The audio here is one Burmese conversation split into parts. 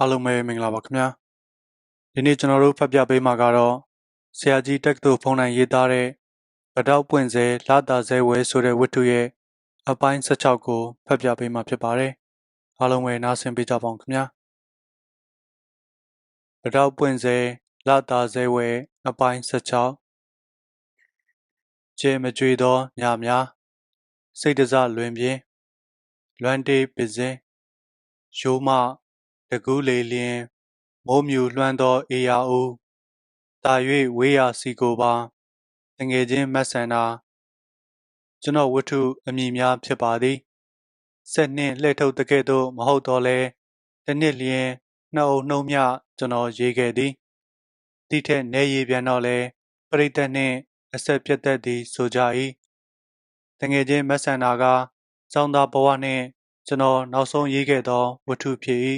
အားလုံးပဲမင်္ဂလာပါခင်ဗျာဒီနေ့ကျွန်တော်တို့ဖတ်ပြပေးမှာကတော့ဆရာကြီးတက္ကသိုလ်ဖုန်းနိုင်ရေးသားတဲ့ဗတောက်ပွင့်စေလာတာစဲဝဲဆိုတဲ့ဝတ္ထုရဲ့အပိုင်း16ကိုဖတ်ပြပေးမှာဖြစ်ပါတယ်အားလုံးပဲနားဆင်ပေးကြပါဦးခင်ဗျာဗတောက်ပွင့်စေလာတာစဲဝဲအပိုင်း16ကျေမကြွေသောညများစိတ်တစလွင်ပြင်းလွမ်းတေးပစင်းရိုးမ တကူးလေလျင် မိုးမြူလွှမ်းသောအေယာဦးတာ၍ဝေးရာစီကိုပါတငယ်ချင်းမက်ဆန်နာကျွန်တော်ဝတ္ထုအမည်များဖြစ်ပါသည်ဆက်နှင့်လှည့်ထုတ်တကဲ့သို့မဟုတ်တော့လဲတစ်နှစ်လျင်နှစ်အုပ်နှုံးမြကျွန်တော်ရေးခဲ့သည်တိထက်နေရည်ပြန်တော့လဲပရိသတ်နှင့်အဆက်ပြတ်သက်သည်ဆိုကြ၏တငယ်ချင်းမက်ဆန်နာကစောင်းသားဘဝနှင့်ကျွန်တော်နောက်ဆုံးရေးခဲ့သောဝတ္ထုဖြစ်၏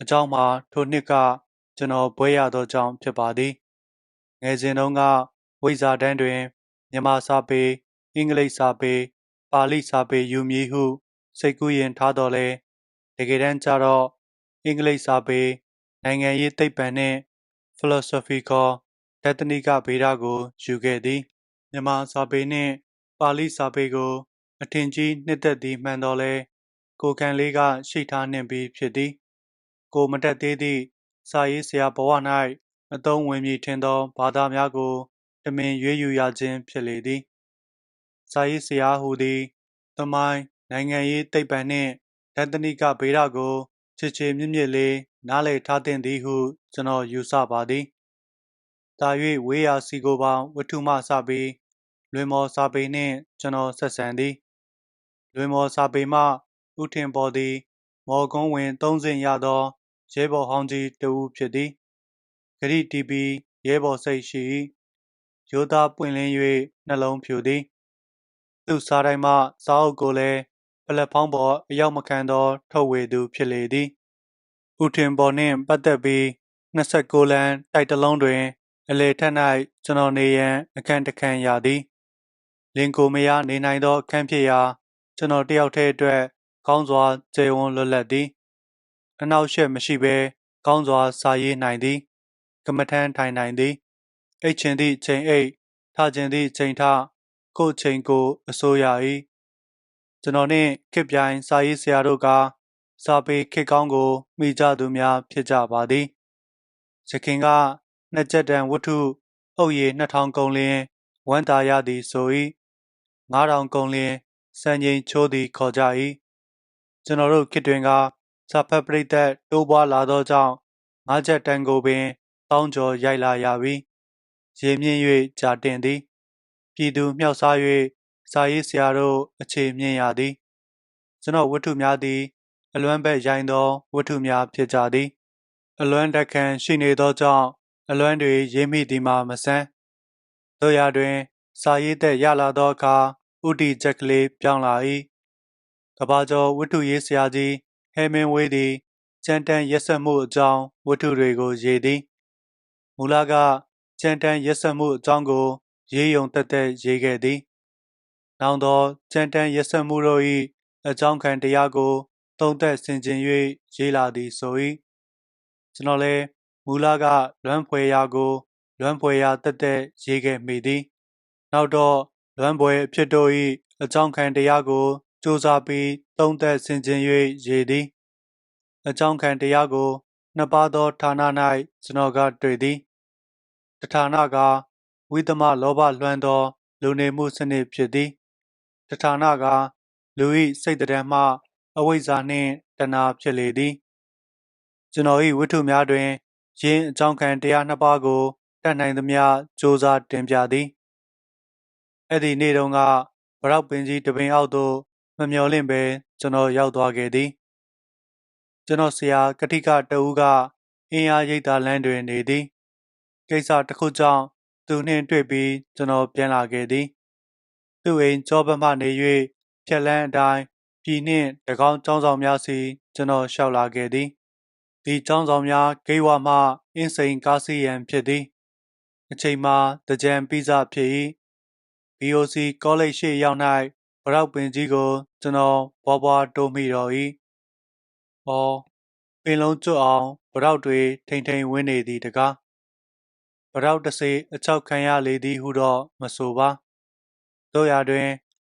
အကြောင်းမှာထိုနှစ်ကကျွန်တော်ဘွဲရသောကြောင့်ဖြစ်ပါသည်ငယ်စဉ်တုန်းကဝိဇာတန်းတွင်မြန်မာစာပေအင်္ဂလိပ်စာပေပါဠိစာပေယူမည်ဟု စိတ်ကူးရင်ထားတော်လဲတကယ်တမ်းကျတော့အင်္ဂလိပ်စာပေနိုင်ငံရေးသိပ္ပံနှင့် philosophical တက္ကနိကဗေဒကိုယူခဲ့သည်မြန်မာစာပေနှင့်ပါဠိစာပေကို အထင်ကြီးနှစ်သက်သည်မှန်တော်လဲကိုခံလေးကရှိထားနှင့်ပြီးဖြစ်သည် ကိုမတက်သေးသည့်စာရေးဆရာဘဝ၌အသုံးဝင်မည်ထင်သောဘာသာများကိုတမင်ရွေးယူရခြင်းဖြစ်လေသည်စာရေးဆရာဟူသည်သမိုင်းနိုင်ငံရေးသိပ္ပံနှင့်ဒသနိကဗေဒကိုချစ်ချေမြင့်မြင့်လေးနားလည်ထားသင့်သည်ဟု ကျွန်တော်ယူဆပါသည်။ဒါ၍ဝေးရာစီကိုပေါင်းဝတ္ထုမှစပြီးလွင်မော်စာပေနှင့်ကျွန်တော်ဆက်ဆံသည်။လွင်မော်စာပေမှဥထင်ပေါ်သည် မော်ကုန်းဝင်သုံးစင်ရသော ရဲဘော်ဟောင်းကြီးတဦးဖြစ်သည်ဂရိတီပီရဲဘော်စိတ်ရှိရိုးသားပွင့်လင်း၍နှလုံးဖြူသည် သူစားတိုင်းမှစားအုပ်ကိုလည်းပလက်ဖောင်းပေါ်အရောက်မခံသောထုတ်ဝေသူဖြစ်လေသည်ဥထင်ပေါ်နှင့်ပတ်သက်ပြီး29လမ်းတိုက်တလုံးတွင် အလေထက်၌ကျွန်တော်နေရန်အခန့်တခန့်ရသည်လင်ကိုမယားနေနိုင်သောအခန့်ဖြစ်ရာ ကျွန်တော်တယောက်တည်းအတွက်ကောင်းစွာကျေဝန်းလွတ်လပ်သည် အနောက်ရှက်မရှိဘဲကောင်းစွာစာရေးနိုင်သည်ကမ္မထမ်းထိုင်နိုင်သည်အိတ်ချင်သည့်ချိန်အိတ်ထချင်သည့်ချိန်ထကိုယ်ချိန်ကိုအစိုးရ၏ကျွန်တော်နှင့်ခစ်ပြိုင်စာရေးဆရာတို့ကစာပေခစ်ကောင်းကိုမိကြသူများဖြစ်ကြပါသည်ရခင်ကနှစ်ချက်တန်ဝတ္ထုအုပ်ရည်2000ကုန်လျင်ဝမ်းသာရသည်ဆို၏9000ကုန်လျင်စံချိန်ချိုးသည်ခေါ်ကြ၏ကျွန်တော်တို့ခေတ်တွင်က စာဖတ်ပရိသတ်တိုးပွားလာသောကြောင့်ငါးချက်တန်ကိုပင်တောင်းကျော်ရိုက်လာရပြီရေမြင့်၍ကြာတင်သည်ပြည်သူမြောက်စား၍စာရေးဆရာတို့အခြေမြင့်ရသည်ကျွန်တော်ဝတ္ထုများသည် အလွမ်းဘက်ရိုင်းသောဝတ္ထုများဖြစ်ကြသည် အလွမ်းတက်ခံရှိနေသောကြောင့်အလွမ်းတွေရေးမိသည်မှာမဆန်းတို့ရတွင် စာရေးသက်ရလာသောအခါဥတီချက်ကလေးပြောင်းလာ၏ကဘာကျော်ဝတ္ထုရေးဆရာကြီး ဟဲမင်းဝေးသည်ကြမ်းတမ်းရက်ဆက်မှုအကြောင်းဝတ္ထုတွေကိုရေးသည်မူလကကြမ်းတမ်းရက်ဆက်မှုအကြောင်းကို ရေးယုံတက်တက်ရေးခဲ့သည်နောက်သောကြမ်းတမ်းရက်ဆက်မှုတို့၏အကြောင်းခံတရားကိုသုံးသက်ဆင်ခြင်၍ရေးလာသည်ဆို၏ကျွန်တော်လည်းမူလကလွမ်းဖွယ်ရာကို လွမ်းဖွယ်ရာတက်တက်ရေးခဲ့မိသည် နောက်တော့လွမ်းဖွယ်အဖြစ်တို့၏အကြောင်းခံတရားကို စူးစမ်းပြီးသုံးသက်ဆင်ခြင်၍ရေးသည်အကြောင်းခံတရားကိုနှစ်ပါးသောဌာန၌ကျွန်တော်ကတွေ့သည်တဌာနကဝိသမလောဘလွှမ်းသော လူနေမှုစနစ်ဖြစ်သည်တဌာနကလူ၏စိတ်တည်းမှအဝိဇ္ဇာနှင့်တဏှာဖြစ်လေသည်ကျွန်တော်၏ဝတ္ထုများတွင်ယင်းအကြောင်းခံတရားနှစ်ပါးကိုတတ်နိုင်သမျှစ조사တင်ပြသည်အဲ့ဒီနေ့တုန်းကဗရောက်ပင်ကြီးတပင်အောက်သို့ မမျော်လင့်ပဲကျွန်တော်ရောက်သွားခဲ့သည်ကျွန်တော်ဆရာကတိကတဦးကအင်းအားရိပ်သာလမ်းတွင်နေသည်ကိစ္စတစ်ခုကြောင့်သူနှင့်တွေ့ပြီးကျွန်တော်ပြန်လာခဲ့သည်သူ့အိမ်ကြောဘက်မှနေ၍ဖြက်လန်းအတိုင်းပြည်နှင့်တကောင်းចောင်းဆောင်များစီကျွန်တော်လျှောက်လာခဲ့သည်ဒီចောင်းဆောင်များဂိဝါမှအင်းစိန်ကားစီရန်ဖြစ်သည်အချိန်မှာတကြံပိစာဖြစ်၏ BOC ကောလိပ်ရှိရောက်၌ဗ ရောက်ပင်ကြီးကို ကျွန်တော်ဘွားဘွားတိုးမိတော်၏။အော်ပင်လုံးကျွတ်အောင်ဗရောက်တွေထိန်ထိန်ဝင်းနေသည်တကားဗရောက်တစေအချောက်ခံရလေသည်ဟုတော့မဆိုပါတို့ရာတွင်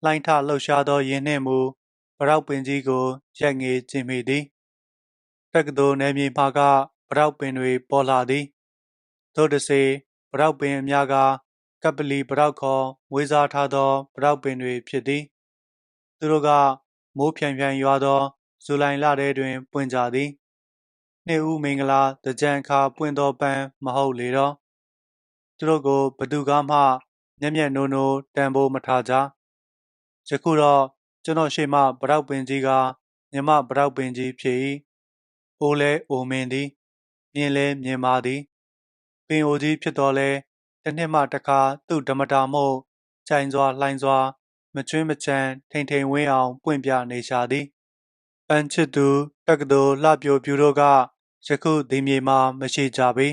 လှိုင်းထလှုပ်ရှားသောယင်းနှင့်မူဗရောက်ပင်ကြီးကိုရက်ငေကျင်မိသည်တက္ကသိုလ်နယ်မြေမှာကဗရောက်ပင်တွေပေါ်လာသည်တို့တစေဗရောက်ပင်အများကကပလီဗရောက်ခေါ်မွေးစားထားသောဗရောက်ပင်တွေဖြစ်သည် သူတို့ကမိုးဖြန်ဖြန်ရွာသောဇူလိုင်လထဲတွင် ပွင့်ကြသည်နှစ်ဦးမင်္ဂလာတကြံအခါပွင့်သောပန်းမဟုတ်လေတော့သူတို့ကိုဘသူကမှမျက်မျက်နိုးနိုးတန်ဖိုးမထားကြယခုတော့ကျွန်တော်ရှေ့မှဗရောက်ပင်ကြီးကမြမဗရောက်ပင်ကြီးဖြစ်၏အိုလဲအိုမင်းသည်မြင်လဲမြင်ပါသည်ပင်အိုကြီးဖြစ်တော်လဲတစ်နှစ်မှတစ်ခါသူ့ဓမ္မတာမို့ကြိုင်စွာလှိုင်းစွာ မကျွင်းမချမ်းထိန်ထိန်ဝင်းအောင် ပွင့်ပြနေရှာသည်ပန်းချစ်သူတက္ကသိုလ်လှပြိုပြူတို့ကယခုဒီမြေမှာမရှိကြပေ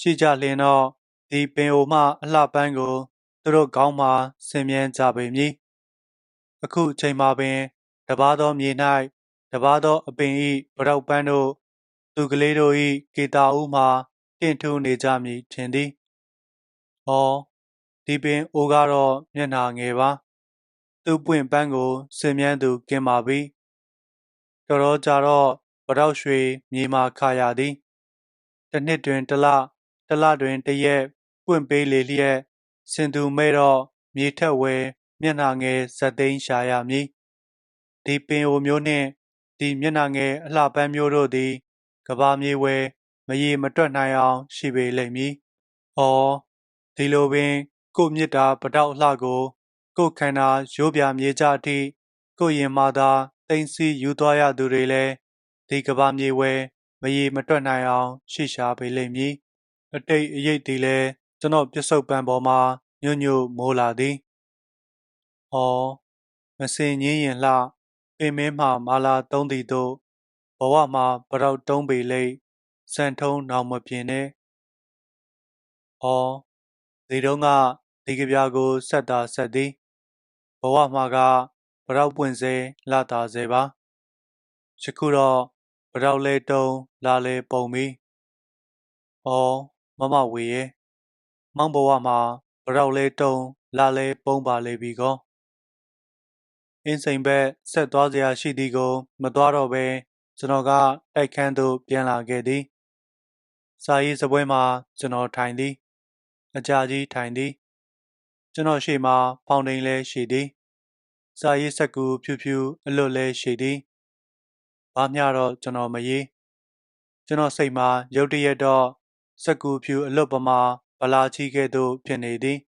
ရှိကြလျင်တော့ဒီပင်အိုမှအလှပန်းကိုသူတို့ကောင်းမှဆင်မြန်းကြပေမည်အခုအချိန်မှာပင် တပားသောမြေ၌တပားသောအပင်ဤဗရောက်ပန်းတို့သူကလေးတို့ဤကေတာဦးမှတင့်ထူနေကြမည်ထင်သည်။အော်ဒီပင်အိုကတော့မျက်နှာငယ်ပါ။ သူ့ပွင့်ပန်းကိုဆင်မြန်းသူကင်ပါပြီ။တော်တော်ကြာတော့ဗရောက်ရွှေမြေမာခါရသည်။တစ်နှစ်တွင်တစ်လတစ်လတွင်တစ်ရက်ပွင့်ပေးလေလျက်စင်သူမဲ့တော့မြေထက်ဝဲမျက်နှာငယ်ဇက်သိန်းရှာရမည်။ဒီပင်အိုမျိုးနှင့်ဒီမျက်နှာငယ်အလှပန်းမျိုးတို့သည်ကဘာမြေဝဲမရေမတွက်နိုင်အောင်ရှိပေလိမ့်မည်။အော်ဒီလိုပင် ကိုမြစ်တာပတောက်လှကို ကိုခန္ဓာရိုးပြမြေကြအထိကိုရင်မာသာတိမ့်စီယူသွားရသူတွေလည်းဒီကဘာမြေဝဲမရေမတွက်နိုင်အောင်ရှိရှာပေလိမ့်မည်။အတိတ်အရေးဒီလဲကျွန်တော်ပြစ္ဆုတ်ပံပေါ်မှာညွညွမိုးလာသည်။အော်မစင်ငင်းရင်လှပင်မင်းမှမာလာသုံးသည်တို့ဘဝမှာပရောက်တုံးပေလိမ့်စံထုံးနောင်မပြင်းနဲ့။အော်ဒီတုန်းကဒီကပြာကိုဆက်တာဆက်သည် ဘဝမှာကပရောက်ပွင့်စေလာတာစေပါ။ယခုတော့ပရောက်လဲတုံးလာလဲပုံပြီ။အော် မမဝေရဲ့ မောင်ဘဝမှာပရောက်လဲတုံးလာလဲပုံပါလေပြီကော။အင်းစိန်ဘက် ဆက်သွားစရာရှိသည်ကို မသွားတော့ပဲကျွန်တော်က တိုက်ခန်းသို့ ပြန်လာခဲ့သည်။စာရေးစပွဲမှာ ကျွန်တော်ထိုင်သည်။အကြာကြီးထိုင်သည်။ ကျွန်တော်ရှေ့မှာ ဖောင်တိန်လဲရှိသည်။စာရေးစက်ကူဖြူဖြူအလွတ်လဲရှိသည်။ဘာမျှတော့ကျွန်တော်မရေး။ကျွန်တော်စိတ်မှာရုတ်တရက်တော့စက်ကူဖြူအလွတ်ပမာဗလာချီကဲ့သို့ဖြစ်နေသည်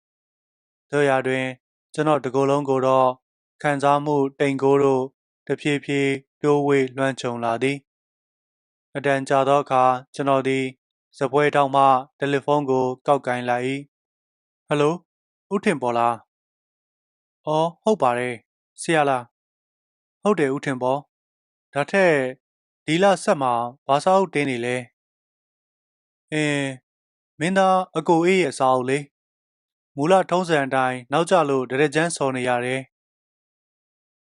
။တို့ရာတွင် ကျွန်တော်တကိုယ်လုံးကိုတော့ခံစားမှုတိမ်ကိုးတို့တဖြည်းဖြည်းတိုးဝေးလွှမ်းခြုံလာသည်အတန်ကြာသောအခါကျွန်တော်သည်စပွဲတောင်မှတယ်လီဖုန်းကို ကောက်ကင်လိုက်၏ဟယ်လို ဦးထင်ပေါ်လားအော်ဟုတ်ပါတယ်ဆရာလားဟုတ်တယ်ဦးထင်ပေါ်ဒါထက်ဒီလဆက်မှာဘာစာအုပ်တင်းနေလဲအင်းမင်းသားအကိုအေးရဲ့စာအုပ်လေမူလထုံးစံအတိုင်းနောက်ကျလို့ဒရကြမ်းစော်နေရတယ်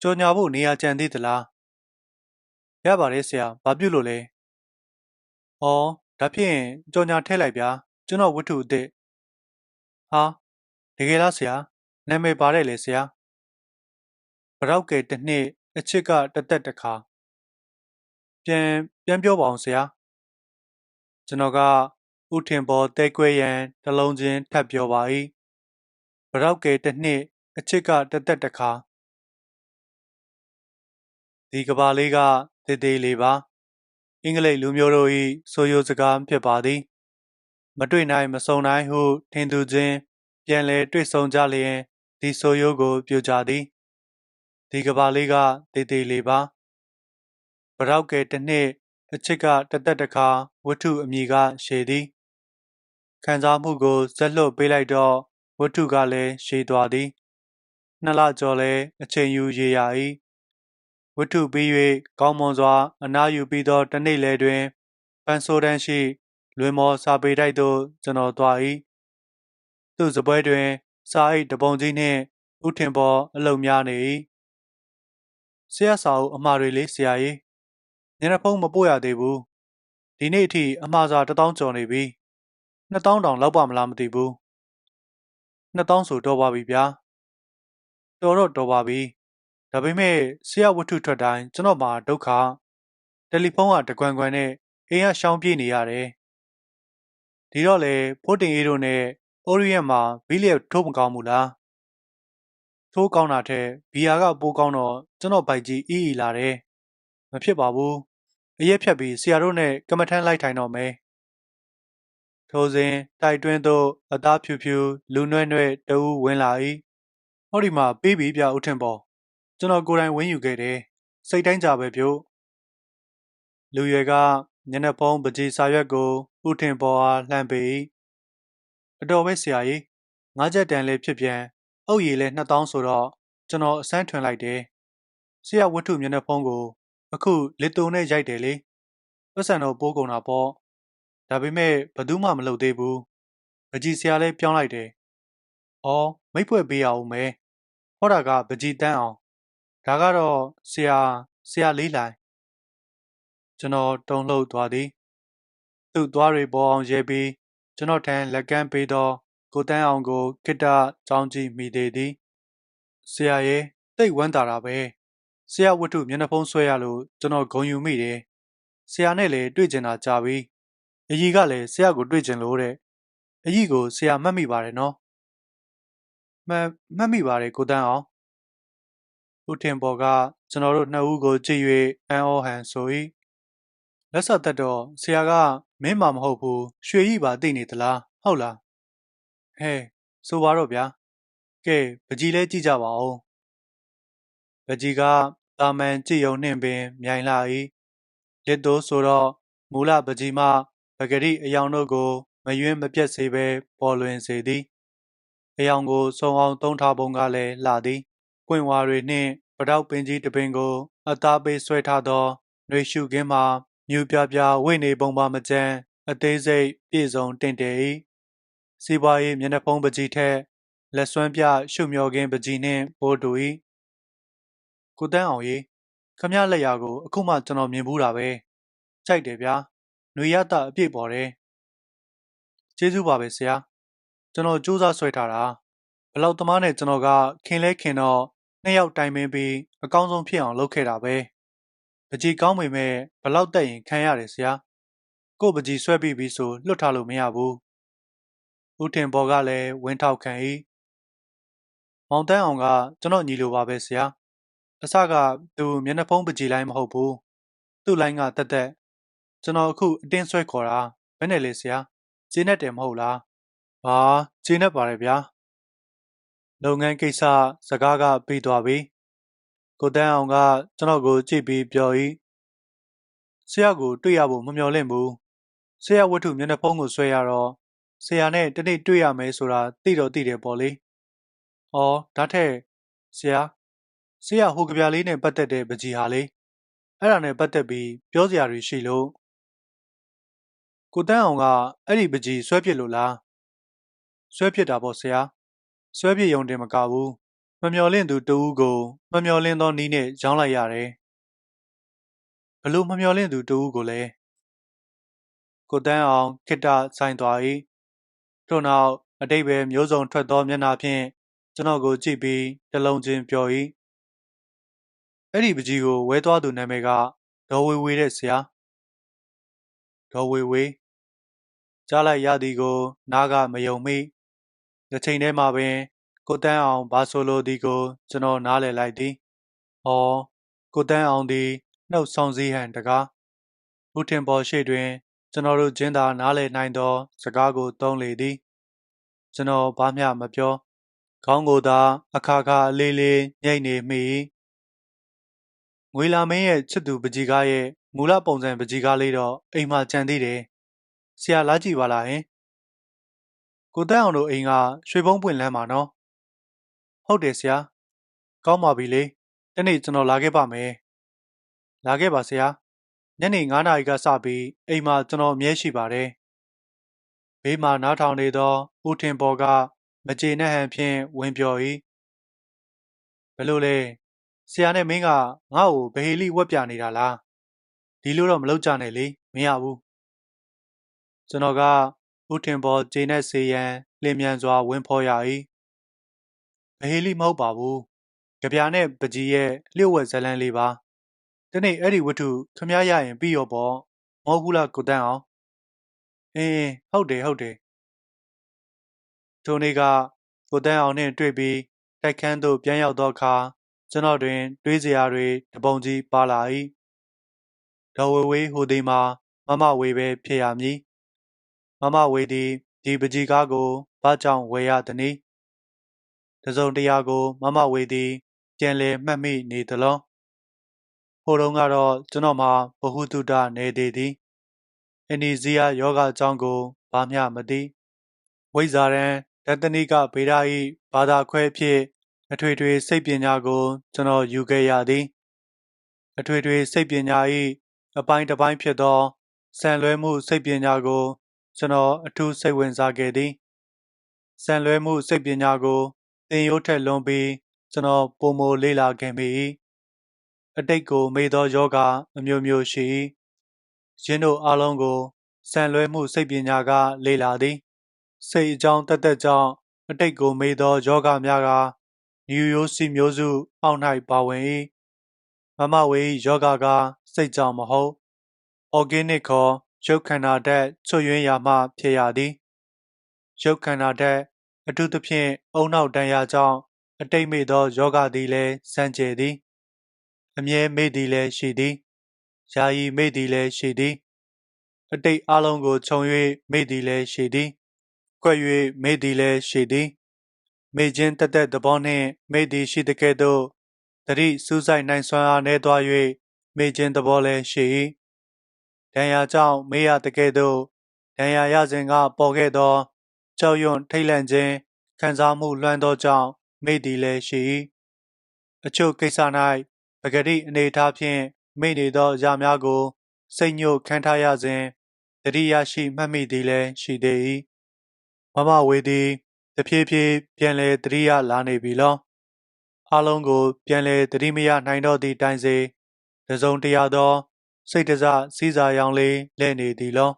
ကြော်ညာဖို့နေရာကြံသေးသလားရပါတယ်ဆရာဘာပြုလို့လဲဩဒါဖြင့်ကြော်ညာထည့်လိုက်ဗျာကျွန်တော်ဝတ္ထုအစ်စ်ဟာ တကယ်လားဆရာနာမည်ပါတယ်လေဆရာဘရောက်ကဲတစ်နှစ်အချစ်ကတသက်တစ်ခါပြန်ပြန်ပြောပါအောင်ဆရာကျွန်တော်ကဥထင်ပေါ်တဲကွဲရန်တလုံးချင်းထပ်ပြောပါ၏ဘရောက်ကဲတစ်နှစ်အချစ်ကတသက်တစ်ခါဒီကဘာလေးကတည်တည်လေးပါအင်္ဂလိပ်လူမျိုးတို့၏ဆိုရိုစကားဖြစ်ပါသည် မတွေ့နိုင်မဆုံနိုင်ဟုထင်သူချင်း ပြန်လဲတွေ့ဆုံကြလျင်ဒီဆိုရိုကို ပြကြသည်ဒီကဘာလေးကတည်တည်လေးပါဗရောက်ကဲတစ်နှစ်အချစ်ကတသက်တခါဝတ္ထုအမိကရှည်သည်ခံစားမှုကိုဇက်လွတ်ပေးလိုက်တော့ဝတ္ထုကလည်းရှည်သွားသည်နှစ်လကျော်လဲအချိန်ယူရေရ၏ဝတ္ထုပြီး၍ကောင်းမွန်စွာ အနားယူပြီးသောတနေ့လေတွင်ပန်းဆိုးတန်းရှိ လွင်မော်စာပေတိုက်သို့ကျွန်တော်သွား၏ သူ့စပွဲတွင် စာအိတ်တပုံကြီးနှင့်ဥထင်ပေါ်အလုံများနေ၏ဆရာစာအုပ်အမှားတွေလေးဆရာကြီးညမျက်နှာဖုံးမပို့ရသေးဘူးဒီနေ့အထိအမှားစာတစ်တောင်းကျော်နေပြီနှစ်တောင်းတောင်လောက်ပါမလားမသိဘူးနှစ်တောင်းဆိုတော့ပါပြီဗျာတော်တော့တော်ပါပြီဒါပေမဲ့ဆရာဝတ္ထုထွက်တိုင်းကျွန်တော်မှာဒုက္ခတယ်လီဖုန်းကတကွမ်ကွမ်နဲ့အိမ်ကရှောင်းပြေးနေရတယ်ဒီတော့လေဖိုးတင်အေးတို့နဲ့ အိုရီယန်မှာဘီလီယက်ထိုးမကောင်းဘူးလား ထိုးကောင်းတာထက် ဘီယာက ပိုးကောင်းတော့ ကျွန်တော်ဘိုက်ကြီး အီးအီလာတယ် မဖြစ်ပါဘူး အရက်ဖြတ်ပြီး ဆရာတို့နဲ့ ကမ္မထမ်းလိုက်ထိုင်တော့မယ် ထိုစဉ် တိုက်တွင်းသို့ အသားဖြူဖြူ လူနွဲ့နွဲ့တဦးဝင်လာ၏ဟောဒီမှာ ပေးပြီးပြဥထင်ပေါ် ကျွန်တော်ကိုယ်တိုင် ဝင်းယူခဲ့တယ် စိတ်တိုင်းကြပဲပြုတ်လူရွယ်ကညနေဖုံးပကြီးစာရွက်ကိုဥထင်ပေါ်အား လှမ်းပေ၏ အတော်ပဲဆရာကြီးငါးချက်တန်လေးဖြစ်ပြန်အုပ်ရည်လဲ2000ဆိုတော့ကျွန်တော်အစမ်းထွင်လိုက်တယ်ဆရာဝတ္ထုမျက်နှာဖုံးကို အခုလစ်တုံနဲ့ရိုက်တယ်လေပတ်စံတော့ပိုးကုန်တာပေါ့ဒါပေမဲ့ဘသူမှမလုပ်သေးဘူးပကြီးဆရာလဲပြောင်းလိုက်တယ်အော်မိတ်ဖွဲ့ပေးရအောင်မယ်ဟောတာကပကြီးတန်းအောင်ဒါကတော့ဆရာဆရာလေးလိုက်ကျွန်တော်တုံ့လှုပ်သွားသည်သူ့သွားတွေပေါ်အောင်ရဲပြီး ကျွန်တော်ထံလက်ကမ်းပေးသော ကိုတန်းအောင်ကိုခိတ္တကြောင်းကြည့်မိသေးသည်ဆရာရဲ့တိတ်ဝမ်းတာတာပဲဆရာဝတ္ထုမျက်နှာဖုံးဆွဲရလို့ကျွန်တော်ဂုံယူမိတယ်ဆရာနဲ့လည်းတွေ့ကျင်တာကြာပြီအကြီးကလည်းဆရာကိုတွေ့ကျင်လို့တဲ့အကြီးကိုဆရာမှတ်မိပါတယ်နော်မှတ်မှတ်မိပါတယ်ကိုတန်းအောင်ဦးထင်ပေါ်ကကျွန်တော်တို့နှစ်ဦးကိုကြည့်၍အန်အောဟန်ဆို၏ လက်ဆက်သက်တော့ဆရာကမင်းမှမဟုတ်ဘူးရွှေကြီးပါသိနေသလားဟုတ်လားဟဲဆိုပါတော့ဗျာကဲပကြီးလဲကြည့်ကြပါဦးပကြီးကတာမန်ကြည့်ုံနှင့်ပင်မြိုင်လာ၏လစ်တိုးဆိုတော့မူလပကြီးမှပဂရိအယောင်တို့ကို မယွင်းမပြတ်စေဘဲပေါ်လွင်စေသည်အယောင်ကိုစုံအောင်သုံးထားပုံကလည်းလှသည်ပွင့်ဝါတွေနှင့်ပတောက်ပင်ကြီးတပင်ကို အသားပေးဆွဲထားသောနှွေရှုခင်းမှာ မြူပြပြဝိနေပုံပါမကျန်အသေးစိတ်ပြည့်စုံတင့်တယ်၏စီးပွားရေးမျက်နှာဖုံးပကြီးထက်လက်စွမ်းပြရှုမျောခင်းပကြီးနှင့်ပိုးတူ၏ကိုတန်းအောင်ကြီးခမရလက်ရာကို အခုမှကျွန်တော်မြင်ဘူးတာပဲကြိုက်တယ်ဗျာຫນွေရတအပြည့်ပေါ်တယ်ကျေးဇူးပါပဲဆရာကျွန်တော်စူးစမ်းဆွဲထားတာဘလောက်သမားနဲ့ကျွန်တော်ကခင်လဲခင်တော့နှစ်ယောက်တိုင်ပင်ပြီးအကောင်းဆုံးဖြစ်အောင်လုပ်ခဲ့တာပဲ ပကြီးကောင်းပေမဲ့ဘလောက်တက်ရင်ခံရတယ်ဆရာကို့ပကြီးဆွဲပြီးပြီဆိုလွတ်ထားလို့မရဘူးဦးထင်ဘော်ကလည်းဝင်းထောက်ခံ၏မောင်တန်းအောင်ကကျွန်တော်ညီလိုပါပဲဆရာအစကသူမျက်နှာဖုံးပကြီးလိုင်းမဟုတ်ဘူးသူ့လိုင်းကတက်တက်ကျွန်တော်အခုအတင်းဆွဲခေါ်တာဘယ်နဲ့လဲဆရာကျင်းနဲ့တယ်မဟုတ်လားဟာကျင်းနဲ့ပါတယ်ဗျာလုပ်ငန်းကိစ္စစကားကပြီးသွားပြီ ကိုတန်းအောင်ကကျွန်တော်ကိုကြည့်ပြီးပြော၏ဆရာကိုတွေ့ရဖို့မမျှော်လင့်ဘူးဆရာဝတ္ထုမျက်နှာဖုံးကိုဆွဲရတော့ဆရာနဲ့တနေ့တွေ့ရမယ်ဆိုတာသိတော့သိတယ်ပေါ့လေ။အော်ဒါထက်ဆရာဆရာဟိုကဗျာလေးနဲ့ပတ်သက်တဲ့ပကြီးဟာလေအဲ့ဒါနဲ့ပတ်သက်ပြီးပြောစရာတွေရှိလို့ကိုတန်းအောင်ကအဲ့ဒီပကြီးဆွဲပစ်လို့လားဆွဲပစ်တာပေါ့ဆရာဆွဲပစ်ရုံတင်မကဘူး မမျော်လင့်သူတူဦးကိုမမျော်လင့်သောနီးနဲ့ရောင်းလိုက်ရတယ်ဘလို့မမျော်လင့်သူတူဦးကိုလည်းကိုတန်းအောင်ခိတ္တဆိုင်သွား၏ထို့နောက်အတိတ်ပဲမျိုးစုံထွက်သောမျက်နှာဖြင့်ကျွန်တော်ကိုကြည့်ပြီးတလုံးချင်းပြော၏အဲ့ဒီပကြီးကိုဝဲသွားသူနာမည်ကဒေါ်ဝေဝေတဲ့ဆရာဒေါ်ဝေဝေကြားလိုက်ရသည်ကို နားကမယုံမိတစ်ချိန်တည်းမှာပင် ကိုတန်းအောင်ဘာဆိုလိုသည်ကို ကျွန်တော်နားလည်လိုက်သည်။အော်ကိုတန်းအောင်သည်နှုတ်ဆောင်စည်းဟန်တကားဦးထင်ပေါ်ရှိတွင် ကျွန်တော်တို့ကျင်းသာနားလည်နိုင်သော စကားကိုသုံးလေသည်ကျွန်တော်ဘာမျှမပြောခေါင်းကိုသာအခါခါအလေးလေးညှိနေမိငွေလာမင်းရဲ့ချစ်သူပကြီးကားရဲ့မူလပုံစံပကြီးကားလေးတော့အိမ်မှာကြံသေးတယ်ဆရာလာကြည့်ပါလားဟင်ကိုတန်းအောင်တို့အိမ်ကရွှေဘုံပွင့်လမ်းမှာနော် ဟုတ်တယ်ဆရာကောင်းပါပြီလေတနေ့ကျွန်တော်လာခဲ့ပါမယ်လာခဲ့ပါဆရာညနေ9နာရီကစပြီးအိမ်မှာကျွန်တော်အမြဲရှိပါတယ်ဘေးမှာနားထောင်နေသောဦးထင်ပေါ်ကမကြေနပ်ဟန်ဖြင့်ဝင်ပြော၏ဘယ်လိုလဲဆရာနဲ့မင်းကငါ့ကိုဘဟေလိဝက်ပြနေတာလားဒီလိုတော့မလုပ်ကြနဲ့လေမရဘူးကျွန်တော်ကဦးထင်ပေါ်ဂျင်းနဲ့စေရန်လင်းမြန်စွာဝင်းဖော်ရ၏ မဟေးလိမဟုတ်ပါဘူးကြပြာနဲ့ပကြီးရဲ့လျှို့ဝှက်ဇလန်းလေးပါဒီနေ့အဲ့ဒီဝတ္ထုခမရရရင်ပြီးရောပေါ့မဟုတ်ဘူးလားကိုတန်းအောင်အင်းဟုတ်တယ်ဟုတ်တယ်ထိုနေ့ကကိုတန်းအောင်နှင့်တွေ့ပြီးတိုက်ခန်းသို့ပြန်ရောက်သောအခါကျွန်တော်တွင် တွေးစရာတွေတပုံကြီးပါလာ၏ဒေါ်ဝေဝေးဟိုဒီမှာမမဝေပဲဖြစ်ရမည်မမဝေသည်ဒီပကြီးကားကိုဘာကြောင့်ဝယ်ရသနည်း တစုံတရာကို မမဝေသည် ပြန်လည်မှတ်မိနေသလောဟိုတုန်းကတော့ကျွန်တော်မှာဘဟုတုတနေသေးသည်အနီဇီယာယောဂအကြောင်းကိုဘာမျှမသိဝိဇာရန်ဒတနိကဗေဒ၏ဘာသာခွဲဖြင့်အထွေထွေစိတ်ပညာကို ကျွန်တော်ယူခဲ့ရသည်အထွေထွေစိတ်ပညာ၏အပိုင်းတစ်ပိုင်းဖြစ်သောဆံလွဲမှုစိတ်ပညာကို ကျွန်တော်အထူးစိတ်ဝင်စားခဲ့သည်ဆံလွဲမှုစိတ်ပညာကိုသ င်ရိုးထက်လွန်ပြီးကျွန်တော်ပုံမလေ့လာခဲ့မိ၏အတိတ်ကိုမေ့သောယောဂအမျိုးမျိုးရှိ၏ယင်းတို့အလုံးကိုဆံလွဲမှုစိတ်ပညာက လေ့လာသည် စိတ်အကြောင်းတသက်ကြောင့်အတိတ်ကိုမေ့သောယောဂများကနယူရိုစီမျိုးစု အောက်၌ပါဝင်၏မမဝေယောဂက စိတ်ကြောင့်မဟုတ်အော်ဂင်းနစ်ခေါ်ရုပ်ခန္ဓာဓာတ်ချွတ်ယွင်းရာမှဖြစ်ရသည်ရုပ်ခန္ဓာဓာတ် အထူးသဖြင့်အုံနောက်တန်ရာကြောင့် အတိတ်မေ့သောယောဂသည်လည်းစမ်းကြယ်သည် အမြဲမေ့သည်လည်းရှိသည် ယာယီမေ့သည်လည်းရှိသည် အတိတ်အလုံးကိုခြုံ၍မေ့သည်လည်းရှိသည် ကွက်၍မေ့သည်လည်းရှိသည် မေ့ခြင်းတက်တက်သဘောနှင့် မေ့သည်ရှိတဲ့ကဲ့သို့တတိစူးစိုက်နိုင်စွမ်းအားနည်းသွား၍မေ့ခြင်းသဘောလည်းရှိ၏ဒဏ်ရာကြောင့် မေ့ရတဲ့ကဲ့သို့ ဒဏ်ရာရစဉ်ကပေါ်ခဲ့သော ကြောက်ရွံ့ထိတ်လန့်ခြင်းခံစားမှုလွှမ်းသောကြောင့်မေ့သည်လည်းရှိ၏အချို့ကိစ္စ၌ပဂတိအနေအထားဖြင့်မေ့နေသောအရာများကို စိတ်ညှို့ခံထားရစဉ်တတိယရှိမှတ်မိသည်လည်းရှိသေး၏မမဝေသည်တဖြည်းဖြည်းပြန်လဲတတိယလာနေပြီလောအလုံးကို ပြန်လဲတတိမယနိုင်တော့သည့်တိုင်စေတစုံတရာသော စိတ်တစစည်းစာရောင်လေးလဲ့နေသည်လော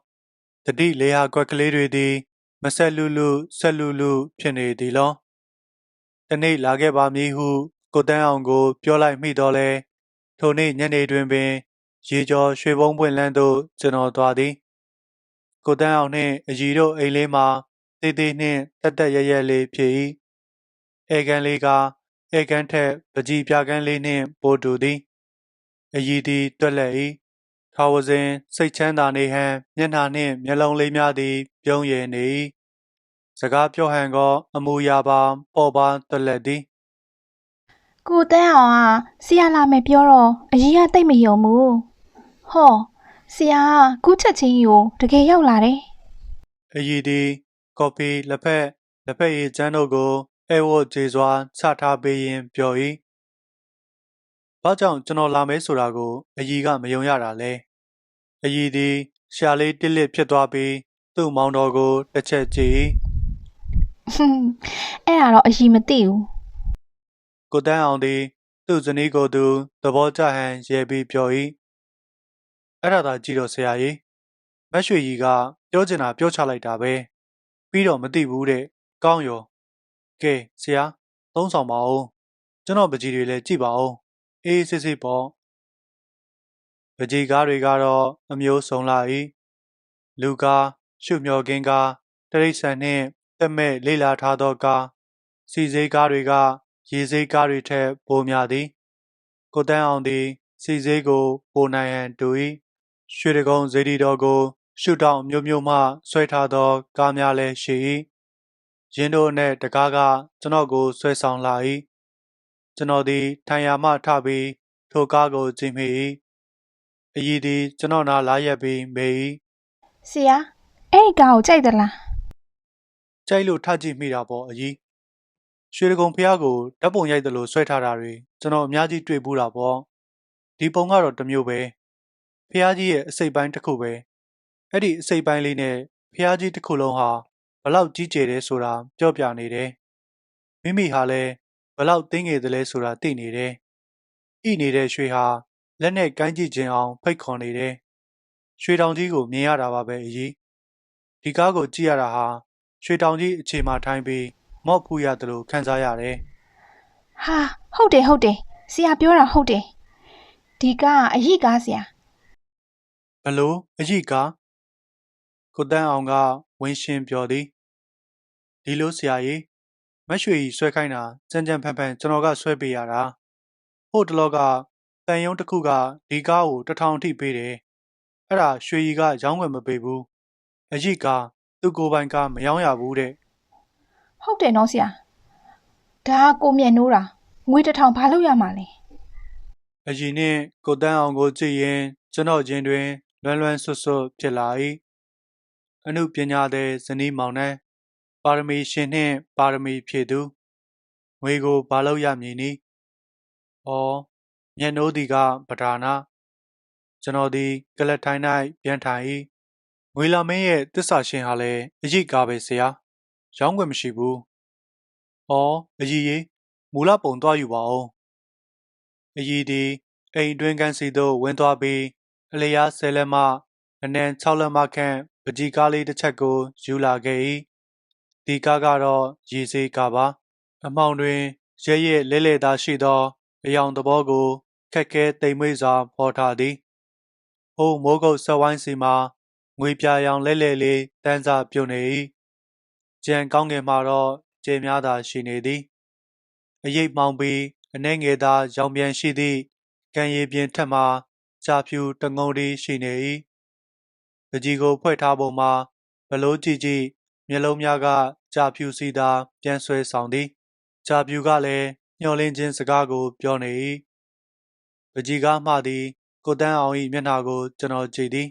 တတိလေဟာကွက်ကလေးတွေသည် မဆက်လူလူဆက်လူလူဖြစ်နေသည်လောတနေ့လာခဲ့ပါမည်ဟုကိုတန်းအောင်ကို ပြောလိုက်မိတော့လဲထိုနေ့ညနေတွင်ပင် ရေကျော်ရွှေဘုံပွင့်လန်းသို့ကျွန်တော်သွားသည်ကိုတန်းအောင်နှင့်အကြီးတို့အိမ်လေးမှာတေးသေးနှင့်တက်တက်ရရလေးဖြစ်၏အဲကန်လေးကအဲကန်ထက်ပကြီးပြကန်းလေးနှင့်ပိုတူသည်အည်သည်တွက်လက်၏ ထာဝစဉ်စိတ်ချမ်းသာနေဟန်မျက်နှာနှင့်မျက်လုံးလေးများသည် ပြုံးရည်နေ၏စကားပြောဟန်ကော အမူအရာပါပေါ်ပါတွက်လက်သည်ကိုတန်းအောင်ကဆရာလာမယ်ပြောတော့အကြီးကတိတ်မယုံဘူးဟောဆရာကကူးချက်ချင်းကြီးကိုတကယ်ရောက်လာတယ်အည်သည်ကော်ဖီလက်ဖက်လက်ဖက်ရည်ကျန်းတို့ကိုအဲဝတ်ကျေစွာချထားပေးရင်းပြော၏ဘာကြောင့်ကျွန်တော်လာမဲဆိုတာကိုအည်ကမယုံရတာလဲ အည်သည်ရှာလေးတစ်လစ်ဖြစ်သွားပြီးသူ့မောင်တော်ကိုတစ်ချက်ကြည့်၏ဟွန်းအဲ့ဒါတော့အကြီးမသိဘူးကိုတန်းအောင်သည်သူ့ဇနီးကိုသူသဘောကျဟန်ရဲပြီးပြော၏အဲ့ဒါသာကြည့်တော့ဆရာကြီးမက်ရွှေကြီးကပြောချင်တာပြောချလိုက်တာပဲပြီးတော့မသိဘူးတဲ့ကောင်းရောကဲဆရာသုံးဆောင်ပါဦးကျွန်တော်ပကြီးတွေလည်းကြည့်ပါဦးအေးစစ်စစ်ပေါ့ ပကြီးကားတွေကတော့အမျိုးစုံလာ၏လူကားရှုမျောကင်းကားတရိษံနှင့်တက်မဲ့လေးလာထားသောကားစီစေးကားတွေကရေစေးကားတွေထက်ပိုများသည် ကိုတန်းအောင်သည် စီစေးကို ပိုနိုင်ရန်တူ၏ရွှေတကုံဇေဒီတော်ကို ရှုထောင့်မျိုးမျိုးမှဆွဲထားသော ကားများလည်းရှိ၏ရင်းတို့နဲ့တကားကကျွန်တော်ကိုဆွဲဆောင်လာ၏ကျွန်တော်သည်ထိုင်ရာမှထပြီးထိုကားကိုကြည့်မိ၏ အည်သည်ကျွန်တော်နာလာရက်ပြီးမေ၏။ဆရာအဲ့ဒီကောင်ကိုကြိုက်သလားကြိုက်လို့ထကြည့်မိတာပေါ့အကြီးရွှေဒဂုံဖះကိုဓာတ်ပုံရိုက်တယ်လို့ဆွဲထားတာတွေကျွန်တော်အများကြီးတွေ့ဘူးတာပေါ့ဒီပုံကတော့တစ်မျိုးပဲဖះကြီးရဲ့အစိပ်ပိုင်းတစ်ခုပဲအဲ့ဒီအစိပ်ပိုင်းလေးနဲ့ဖះကြီးတစ်ခုလုံးဟာဘလောက်ကြီးကျယ်တယ်ဆိုတာပြောပြနေတယ်မိမိဟာလည်းဘလောက်တင်းငယ်တယ်လဲဆိုတာသိနေတယ်ဣနေတဲ့ရွှေဟာ လက်နဲ့ကိုင်းကြည့်ခြင်းအောင် ဖိတ်ခေါ်နေတယ် ရွှေတောင်ကြီးကို မြင်ရတာပါပဲအကြီးဒီကားကိုကြည့်ရတာဟာ ရွှေတောင်ကြီးအခြေမှာထိုင်ပြီး မော့ဖူးရတယ်လို့ခံစားရတယ် ဟာ ဟုတ်တယ်ဟုတ်တယ် ဆရာပြောတာဟုတ်တယ် ဒီကအရိကားဆရာဘလို့အကြီးကား ကိုတန်းအောင်က ဝင်းရှင်းပြောသည် ဒီလိုဆရာကြီးမက်ရွှေကြီးဆွဲခိုင်းတာ ကြမ်းကြမ်းဖန်ဖန် ကျွန်တော်က ဆွဲပေးရတာ ဟိုတလောက တန်ယုံတစ်ခုကဒီကားကိုတစ်ထောင်ထိပေးတယ်အဲ့ဒါရွှေကြီးကရောင်းွယ်မပေးဘူးအကြီးကားသူ့ကိုယ်ပိုင်ကားမရောင်းရဘူးတဲ့ဟုတ်တယ်နော်ဆရာဒါကကိုမြတ်နိုးတာငွေတစ်ထောင်ဘာလို့ရမှာလဲအရင်နှင့်ကိုတန်းအောင်ကိုကြည့်ရင်ကျွန်တော်ချင်းတွင် လွမ်းလွမ်းဆွတ်ဆွတ်ဖြစ်လာ၏အမှုပညာသည်ဇနီးမောင်နှံပါရမီရှင်နှင့်ပါရမီဖြည့်သူငွေကိုဘာလို့ရမည်နည်းဩ မျက်နှိုးသည်ကပဓာနာကျွန်တော်သည်ကလတ်ထိုင်း၌ပြန်ထိုင်၏ငွေလာမင်းရဲ့တစ္ဆာရှင်ဟာလည်းအရေးကားပဲဆရာရောင်းွယ်မရှိဘူးဩအကြီးကြီးမူလပုံသွားယူပါဦးအည်သည်အိမ်တွင်ကန်စီသို့ဝင်သွားပြီးအလျားဆယ်လက်မှအနံ6လက်မှခန့်ပကြီကားလေးတစ်ချက်ကိုယူလာခဲ့၏ဒီကားကတော့ရေစေးကားပါအမောင်တွင်ရဲရဲလဲလဲသားရှိသောအယောင်သဘောကို ခက်ခဲတိမ်မွေ့စွာဖော်ထားသည်ဟိုးမိုးကုတ်ဆက်ဝိုင်းစီမှာငွေပြာရောင်လဲလဲလေးတန်းစာပြုတ်နေ၏ကြံကောင်းငယ်မှာတော့ကျေများသာရှိနေသည်အရိပ်မှောင်ပြီးအနှဲငယ်သာရောင်ပြန်ရှိသည့်ကံရည်ပြင်ထက်မှကြာဖြူတငုံလေးရှိနေ၏ပကြီးကိုဖွဲ့ထားပုံမှာဘလို့ကြည့်ကြည့်မျက်လုံးများကကြာဖြူစီသာပြန်ဆွဲဆောင်သည်ကြာဖြူကလည်းမျောလင်းခြင်းစကားကိုပြောနေ၏ ပကြီးကားမှသည် ကိုတန်းအောင်၏မျက်နှာကို ကျွန်တော်ကြည့်သည်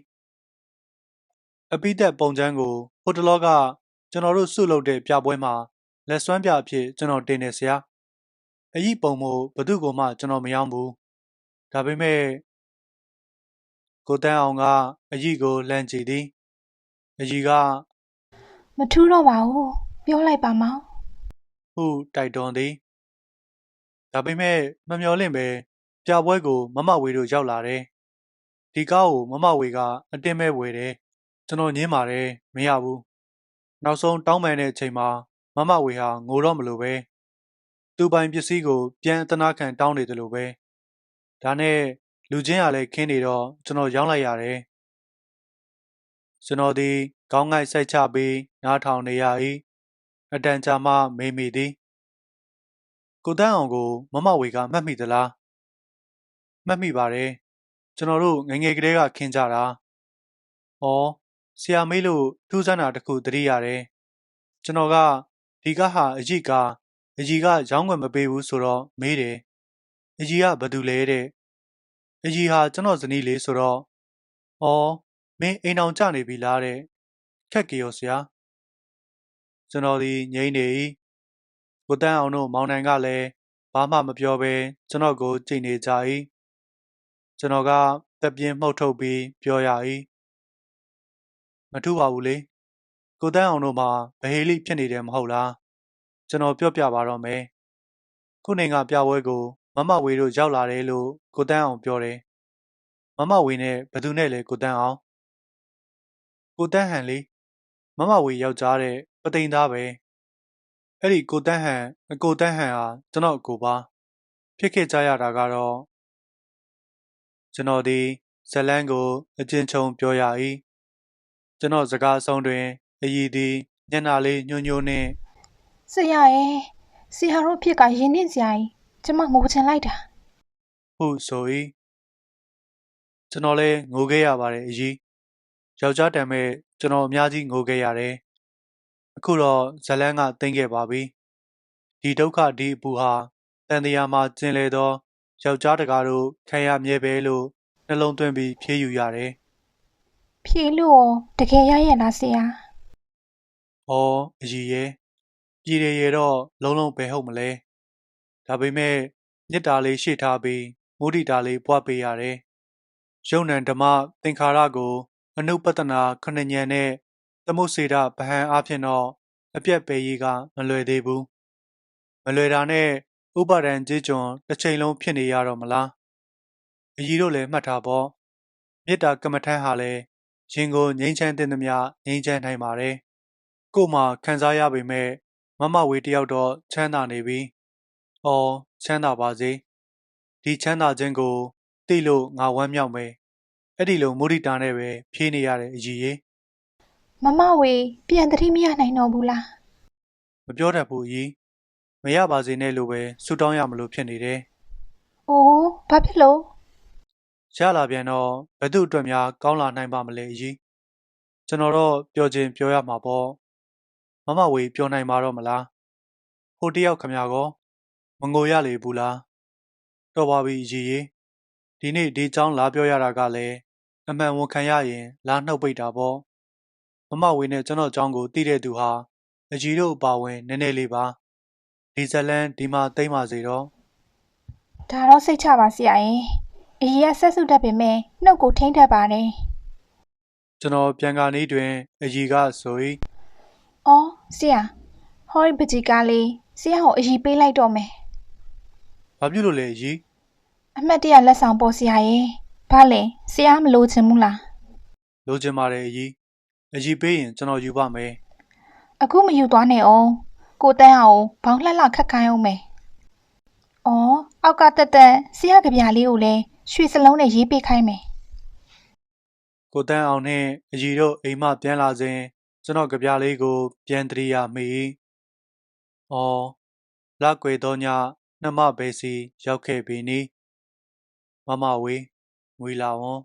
အပိသက်ပုံချမ်းကိုဟိုတလောကကျွန်တော်တို့စုလုပ်တဲ့ပြပွဲမှာလက်စွမ်းပြအဖြစ်ကျွန်တော်တင်နေဆရာအဤပုံမို့ဘသူ့ကိုမှကျွန်တော်မယောင်းဘူးဒါပေမဲ့ကိုတန်းအောင်ကအဤကိုလှမ်းကြည့်သည်အဤကမထူးတော့ပါဘူးပြောလိုက်ပါမောင်ဟုတိုက်တွန်းသည်ဒါပေမဲ့မမျော်လင့်ပဲ ပြပွဲကို မမဝေတို့ရောက်လာတယ်ဒီကားကိုမမဝေကအတင်းမဲ့ဝယ်တယ်ကျွန်တော်ညင်းပါတယ်မရဘူးနောက်ဆုံးတောင်းပန်တဲ့အချိန်မှာမမဝေဟာငိုတော့မလို့ပဲသူပိုင်ပစ္စည်းကို ပြန်အသနာခံတောင်းနေတယ်လို့ပဲဒါနဲ့လူချင်းကလည်းခင်းနေတော့ကျွန်တော်ရောင်းလိုက်ရတယ်ကျွန်တော်ဒီခေါင်းငိုက်စိုက်ချပြီးနားထောင်နေရ၏အတန်ကြာမှမေးမိသည်ကိုတန်းအောင်ကို မမဝေကမှတ်မိသလား မှတ်မိပါတယ်ကျွန်တော်တို့ငယ်ငယ်ကလေးကခင်းကြတာဩဆရာမေးလို့ထူးဆန်းတာတစ်ခုသတိရတယ်ကျွန်တော်ကဒီကားဟာအကြီးကားအကြီးကရောင်းွယ်မပေးဘူးဆိုတော့မေးတယ်အကြီးကဘာတူလဲတဲ့အကြီးဟာကျွန်တော်ဇနီးလေးဆိုတော့ဩမင်းအိမ်အောင်ကြနေပြီလားတဲ့ခက်ကြောဆရာကျွန်တော်ဒီငိမ့်နေ၏ကိုတန်းအောင်တို့မောင်နိုင်ကလည်းဘာမှမပြောဘဲကျွန်တော်ကိုကြိတ်နေကြ၏ ကျွန်တော်ကတက်ပြင်းမှုတ်ထုတ်ပြီး ပြောရ၏မထူပါဘူးလေ ကိုတန်းအောင်တို့မှာ ဗဟေလိဖြစ်နေတယ်မဟုတ်လား ကျွန်တော်ပြောပြပါတော့မယ် ခုနေကပြပွဲကို မမဝေတို့ ရောက်လာတယ်လို့ ကိုတန်းအောင်ပြောတယ် မမဝေနဲ့ဘသူနဲ့လဲ ကိုတန်းအောင် ကိုတန်းဟန်လေးမမဝေယောက်ျားတဲ့ပသိမ်သားပဲ အဲ့ဒီ ကိုတန်းဟန် အကိုတန်းဟန်ဟာ ကျွန်တော်အကိုပါ ဖြစ်ခဲ့ကြရတာကတော့ ကျွန်တော်ဒီဇလန်းကို အကျဉ်းချုံပြောရ၏ကျွန်တော်စကားဆုံးတွင်အည်သည်ညနာလေးညှို့ညို့နှင့်ဆရာရဲ့ဆရာတို့ဖြစ်ကရင်နှင့်ဆရာကြီးကျမငိုချင်လိုက်တာဟုဆို၏ကျွန်တော်လည်းငိုခဲ့ရပါတယ်အကြီးယောက်ျားတံမဲ့ကျွန်တော်အများကြီးငိုခဲ့ရတယ်အခုတော့ဇလန်းကသိမ့်ခဲ့ပါပြီဒီဒုက္ခဒီအပူဟာတန်တရားမှာကျင်လေသော ယောက်ျားတကားတို့ခံရမြဲပဲလို့နှလုံးသွင်းပြီးဖြေးယူရတယ်ဖြေလို့ရောတကယ်ရရဲ့လားဆရာ။အော်အကြီးရဲ့ပြည်ရရတော့လုံးလုံးပဲဟုတ်မလဲ။ဒါပေမဲ့မြစ်တာလေးရှေ့ထားပြီးမုဒိတာလေးပွားပေးရတယ်။ယုံ nant ဓမ္မသင်္ခါရကို အနုပတနာခဏဉဏ်နဲ့သမုတ်စေတဗဟံအဖြစ်တော့အပြက်ပေကြီးကမလွယ်သေးဘူး။မလွယ်တာနဲ့ ဥပါဒံကြေးကျွန်တစ်ချိန်လုံးဖြစ်နေရတော့မလား။အကြီးတို့လည်းမှတ်ထားပေါ့။မေတ္တာကမ္မထံဟာလည်းရင်ကိုငိမ့်ချမ်းတဲ့သမျှငိမ့်ချမ်းနိုင်ပါတယ်ကို့မှာခံစားရပေမဲ့မမဝေတယောက်တော့ချမ်းသာနေပြီ။အော်ချမ်းသာပါစေ။ဒီချမ်းသာခြင်းကိုသိလို့ငါဝမ်းမြောက်မယ်။အဲ့ဒီလိုမုဒိတာနဲ့ပဲဖြေးနေရတဲ့အကြီးကြီးမမဝေပြန်တတိမရနိုင်တော့ဘူးလားမပြောတတ်ဘူးအကြီး။ မရပါစေနဲ့လို့ပဲဆူတောင်းရမလို့ဖြစ်နေတယ် ။အိုးဘာဖြစ်လို့ ။ရလာပြန်တော့ဘယ်သူအတွက်များကောင်းလာနိုင်ပါမလဲအကြီး။ကျွန်တော်တော့ပြောခြင်းပြောရမှာပေါ့။မမဝေပြောနိုင်မှာတော့မလား။ဟိုတယောက်ခမရကောမငိုရလေဘူးလား။တော့ပါပြီအကြီးကြီး။ဒီနေ့ဒီเจ้าလာပြောရတာကလည်းအမှန်ဝန်ခံရရင်လာနှုတ်ပိတ်တာပေါ့။မမဝေနဲ့ကျွန်တော်เจ้าကိုတီးတဲ့သူဟာအကြီးတို့အပါဝင်နည်းနည်းလေးပါ။ ဒီဇလန်ဒီမှာတိမ့်ပါစေတော့။ဒါတော့စိတ်ချပါဆရာရဲ့။အကြီးကဆက်စုတတ်ပေမဲ့နှုတ်ကိုထိမ့်တတ်ပါတယ်ကျွန်တော်ပြန်ကာနေတွင်အကြီးကဆို၏။အော်ဆရာဟောဒီပကြီးကားလေးဆရာကိုအကြီးပေးလိုက်တော့မယ်ဘာဖြစ်လို့လဲအကြီး။အမှတ်တရလက်ဆောင်ပေါ်ဆရာရဲ့။ဘာလဲဆရာမလို့ချင်ဘူးလားလိုချင်ပါတယ်အကြီးအကြီးပေးရင်ကျွန်တော်ယူပါမယ်။အခုမယူသွားနဲ့အောင်။ ကိုတန်းအောင်ဘောင်းလှလှခတ်ခိုင်းအောင်မယ်။အော်အောက်ကတက်တက်ဆရာကြပြလေးကိုလည်းရွှေစလုံးနဲ့ရေးပေးခိုင်းမယ်ကိုတန်းအောင်နဲ့အကြီးတို့အိမ်မပြန်လာစဉ်ကျွန်တော်ကြပြားလေးကို ပြန်တရိယာမိ။အော်လကွေတော်ညနှမဘေစီရောက်ခဲ့ပြီနီမမဝေငွေလာဝန်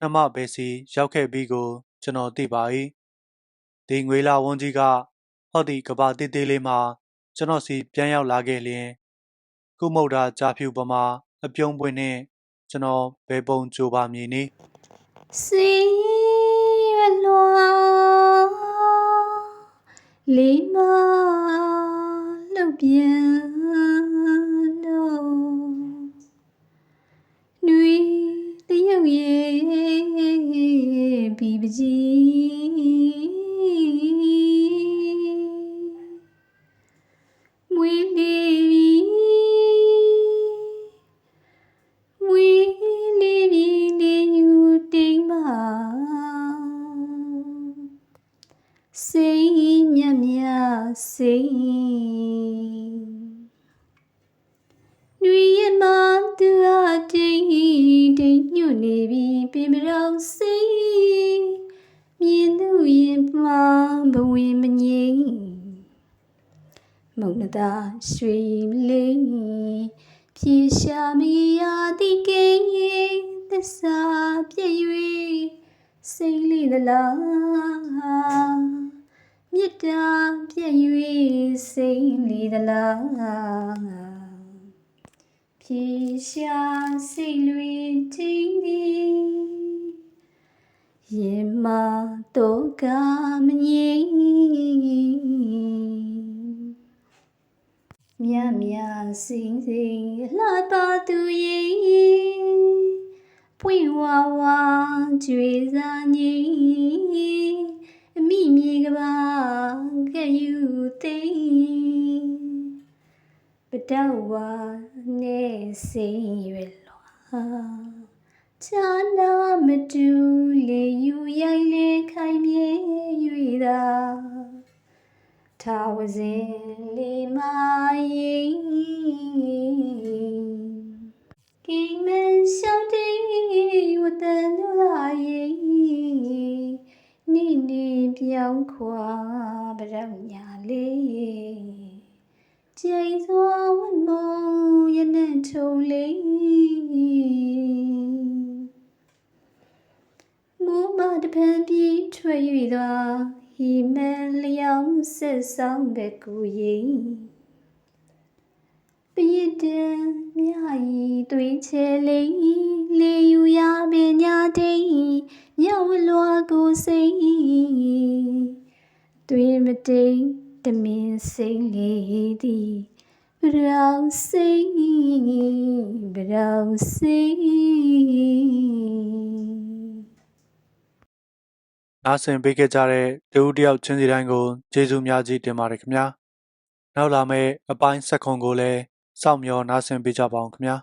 နှမဘေစီရောက်ခဲ့ပြီကို ကျွန်တော်သိပါ၏ဒီငွေလာဝန်ကြီးက ဟော့ဒီကဘာတေးသေးလေးမှာကျွန်တော်စီပြန်ရောက်လာခဲ့လျင်ကုမုတ်တာကြာဖြူပမာအပြုံးပွင့်နဲ့ကျွန်တော်ဘယ်ပုံကြိုပါမည်နီစီရလွာလေးမလှုပ်ပြန်တော့နွေတရုပ်ရဲ့ဘီပကြီး ဖြေရှာစိတ်လွင်ချင်းသည်ရင်မတော့ကမငြိမ်မြတ်မြတ်စင်စင်လှပါသူရဲ့ပွင့်ဝါဝါကြွေစားငိမ့်အမိမြေကပါကဲ့ယူသိမ့် ပတောဝါနဲ့စိမ့်ရွယ်လွာချာနာမတူလေယူရိုက်လေခိုင်မြေ၍သာထာဝစဉ်လေးမယင်ကိမန်ရှောင်းတေဝတန်တို့လာယင်နိနေပြောင်းခွာပရောင်ညာလေးကျိန်စွာ ဝတ်မုံရနဲ့ထုံလေးမူမတပံပြီးထွက်၍သွားဟိမန်လျောင်းဆက်ဆောင်ပဲကူရင်ပြည့်တံမြဤသွေးချဲလေးလေယူရပညာတိညဝလွာကိုစိတ်သွေးမတိမ်တမင်စိတ်လေးသည် ဘရောင်စိတ်ဘရောင်စိတ်နားဆင်ပေးခဲ့ကြတဲ့တဦးတယောက်ချင်းစီတိုင်းကိုကျေးဇူးများကြီးတင်ပါတယ်ခင်ဗျာနောက်လာမယ့်အပိုင်းဆက်ခွန်ကိုလည်းစောင့်မျှော်နားဆင်ပေးကြပါအောင်ခင်ဗျာ